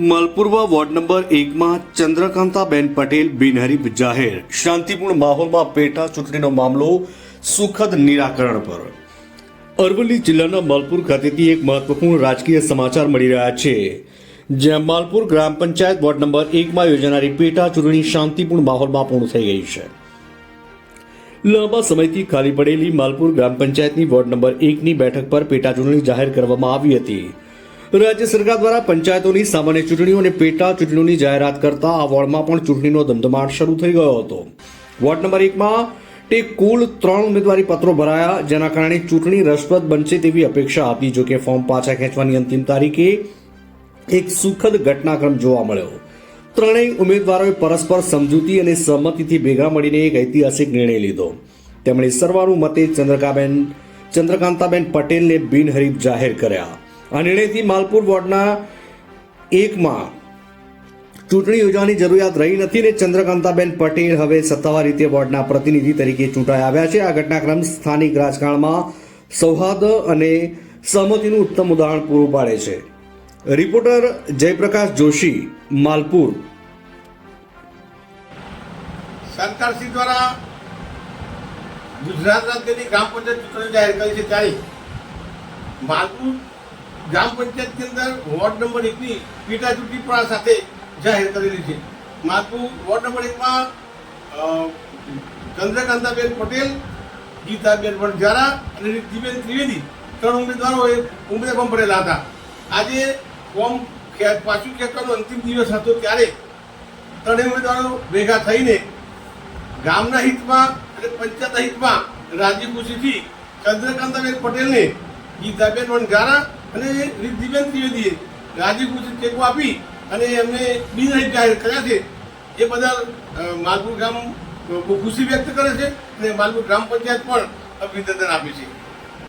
માલપુરવા ward number એકમાં ચંદ્રકાંતાબેન પટેલ, બિનહરીફ જાહેર. શાંતિપૂર્ણ માહોલમાં પેટા ચૂંટણીનો મામલો સુખદ નિરાકરણ પર. અરવલ્લી જિલ્લાના માલપુર ખાતેથી એક મહત્વપૂર્ણ રાજકીય સમાચાર મળી રહ્યા છે. જ્યાં માલપુર ગ્રામ પંચાયત વોર્ડ નંબર એકમાં યોજાનારી પેટા ચૂંટણી શાંતિપૂર્ણ માહોલમાં પૂર્ણ થઈ ગઈ છે. લાંબા સમયથી ખાલી પડેલી માલપુર ગ્રામ પંચાયતની વોર્ડ નંબર એકની બેઠક પર પેટા ચૂંટણી જાહેર કરવામાં આવી હતી. રાજ્ય સરકાર દ્વારા પંચાયતોની સામાન્ય ચૂંટણીઓ અને પેટા ચૂંટણીઓની જાહેરાત કરતા આ વોર્ડમાં પણ ચૂંટણીનો ધમધમાટ શરૂ થઈ ગયો હતો. વોર્ડ નંબર એકમાં તે કુલ ત્રણ ઉમેદવારી પત્રો ભરાયા, જેના કારણે ચૂંટણી રસપ્રદ બનશે તેવી અપેક્ષા હતી જોકે ફોર્મ પાછા ખેંચવાની અંતિમ તારીખે એક સુખદ ઘટનાક્રમ જોવા મળ્યો. ત્રણેય ઉમેદવારોએ પરસ્પર સમજૂતી અને સહમતિથી ભેગા મળીને એક ઐતિહાસિક નિર્ણય લીધો. તેમણે સર્વાનુમતે ચંદ્રકાબેન ચંદ્રકાંતાબેન પટેલને બિનહરીફ જાહેર કર્યા. આ નિર્ણયથી માલપુર વોર્ડના એકમાં ચૂંટણી યોજવાની જરૂરિયાત રહી નથી ને ચંદ્રકાંતાબેન પટેલ હવે સત્તાવાર રીતે વોર્ડના પ્રતિનિધિ તરીકે ચૂંટાઈ આવ્યા છે. આ ઘટનાક્રમ સ્થાનિક રાજકારણમાં સૌહાર્દ અને સહમતિનું ઉત્તમ ઉદાહરણ પૂરું પાડે છે. રિપોર્ટર જયપ્રકાશ જોશી, માલપુર. સરકારશ્રી દ્વારા ગુજરાત રાજ્યની ગ્રામ પંચાયત ચૂંટણી જાહેર કરી છે ત્યારે માલપુર ગ્રામ પંચાયતની અંદર વોર્ડ નંબર એકની પેટા ચૂંટણી પણ સાથે જાહેર કરેલી છે. માલપુર વોર્ડ નંબર એકમાં ચંદ્રકાંતાબેન પટેલ, ગીતાબેન વણઝારા અને રિદ્ધિબેન ત્રિવેદી ત્રણ ઉમેદવારોએ ઉમેદવાર ભરેલા હતા. આજે ફોર્મ પાછું ખેંચવાનો અંતિમ દિવસ હતો ત્યારે ત્રણેય ઉમેદવારો ભેગા થઈને ગામના હિતમાં અને પંચાયતના હિતમાં રાજી ખુશીથી ચંદ્રકાંતાબેન પટેલને ગીતાબેન વણઝારા અને રિદ્ધિબેન ત્રિવેદીએ રાજીવ ટેકો આપી અને એમને બિનહરીફ જાહેર કર્યા છે. એ બદલ માલપુર ગામ ખુશી વ્યક્ત કરે છે અને માલપુર ગ્રામ પંચાયત પણ અભિનંદન આપે છે.